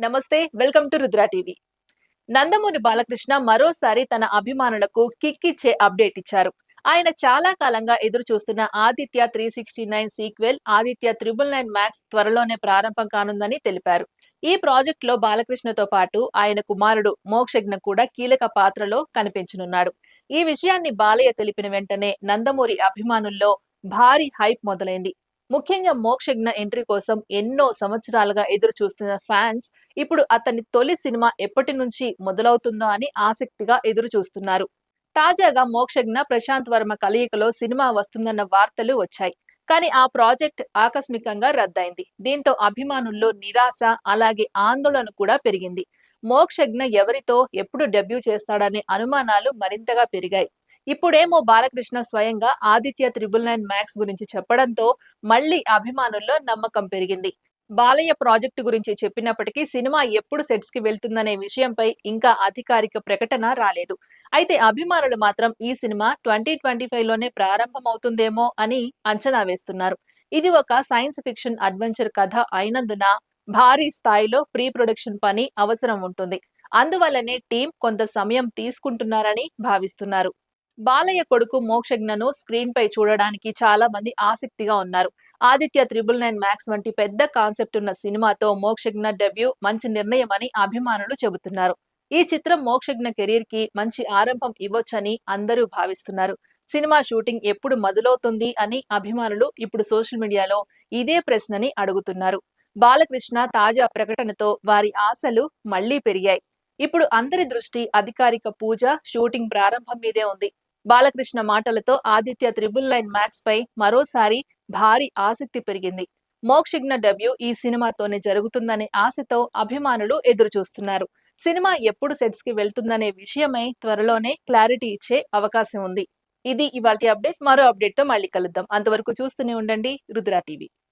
నమస్తే welcome to Rudra TV. Nandamuri Balakrishna మరోసారి తన అభిమానులకు కిక్ ఇచ్చే అప్డేట్ ఇచ్చారు. ఆయన చాలా కాలంగా ఎదురు చూస్తున్న Aditya three sixty nine sequel Aditya triple nine Max త్వరలోనే ప్రారంభం కానుందని తెలిపారు. ఈ ప్రాజెక్ట్లో బాలకృష్ణతో పాటు ఆయన కుమారుడు మోక్షజ్ఞ కూడా కీలక పాత్రలో కనిపించనున్నాడు. ఈ విషయాన్ని బాలయ్య తెలిపిన వెంటనే నందమూరి అభిమానుల్లో భారీ హైప్ మొదలైంది. ముఖ్యంగా మోక్షజ్ఞ ఎంట్రీ కోసం ఎన్నో సంవత్సరాలుగా ఎదురు చూస్తున్న ఫ్యాన్స్ ఇప్పుడు అతని తొలి సినిమా ఎప్పటి నుంచి మొదలవుతుందో అని ఆసక్తిగా ఎదురు చూస్తున్నారు. తాజాగా మోక్షజ్ఞ ప్రశాంత్ వర్మ కలయికలో సినిమా వస్తుందన్న వార్తలు వచ్చాయి. కానీ ఆ ప్రాజెక్ట్ ఆకస్మికంగా రద్దయింది. దీంతో అభిమానుల్లో నిరాశ అలాగే ఆందోళన కూడా పెరిగింది. మోక్షజ్ఞ ఎవరితో ఎప్పుడు డెబ్యూ చేస్తాడనే అనుమానాలు మరింతగా పెరిగాయి. ఇప్పుడేమో బాలకృష్ణ స్వయంగా ఆదిత్య త్రిబుల్ నైన్ మ్యాక్స్ గురించి చెప్పడంతో మళ్ళీ అభిమానుల్లో నమ్మకం పెరిగింది. బాలయ్య ప్రాజెక్టు గురించి చెప్పినప్పటికీ సినిమా ఎప్పుడు సెట్స్కి వెళ్తుందనే విషయంపై ఇంకా అధికారిక ప్రకటన రాలేదు. అయితే అభిమానులు మాత్రం ఈ సినిమా ట్వంటీ ట్వంటీ ఫైవ్లోనే ప్రారంభమవుతుందేమో అని అంచనా వేస్తున్నారు. ఇది ఒక సైన్స్ ఫిక్షన్ అడ్వెంచర్ కథ అయినందున భారీ స్థాయిలో ప్రీ ప్రొడక్షన్ పని అవసరం ఉంటుంది. అందువల్లనే టీం కొంత సమయం తీసుకుంటున్నారని భావిస్తున్నారు. బాలయ్య కొడుకు మోక్షజ్ఞను స్క్రీన్ పై చూడడానికి చాలా మంది ఆసక్తిగా ఉన్నారు. ఆదిత్య త్రిబుల్ నైన్ మ్యాక్స్ వంటి పెద్ద కాన్సెప్ట్ ఉన్న సినిమాతో మోక్షజ్ఞ డెబ్యూ మంచి నిర్ణయం అని అభిమానులు చెబుతున్నారు. ఈ చిత్రం మోక్షజ్ఞ కెరీర్కి మంచి ఆరంభం ఇవ్వొచ్చని అందరూ భావిస్తున్నారు. సినిమా షూటింగ్ ఎప్పుడు మొదలవుతుంది అని అభిమానులు ఇప్పుడు సోషల్ మీడియాలో ఇదే ప్రశ్నని అడుగుతున్నారు. బాలకృష్ణ తాజా ప్రకటనతో వారి ఆశలు మళ్ళీ పెరిగాయి. ఇప్పుడు అందరి దృష్టి అధికారిక పూజ షూటింగ్ ప్రారంభం మీదే ఉంది. బాలకృష్ణ మాటలతో ఆదిత్య త్రిబుల్ నైన్ మ్యాక్స్ పై మరోసారి భారీ ఆసక్తి పెరిగింది. మోక్షజ్ఞ డెబ్యూ ఈ సినిమాతోనే జరుగుతుందనే ఆశతో అభిమానులు ఎదురు చూస్తున్నారు సినిమా ఎప్పుడు సెట్స్కి వెళ్తుందనే విషయమై త్వరలోనే క్లారిటీ ఇచ్చే అవకాశం ఉంది. ఇది ఇవాళ అప్డేట్. మరో అప్డేట్తో మళ్ళీ కలుద్దాం. అంతవరకు చూస్తూనే ఉండండి. రుద్రా టీవీ.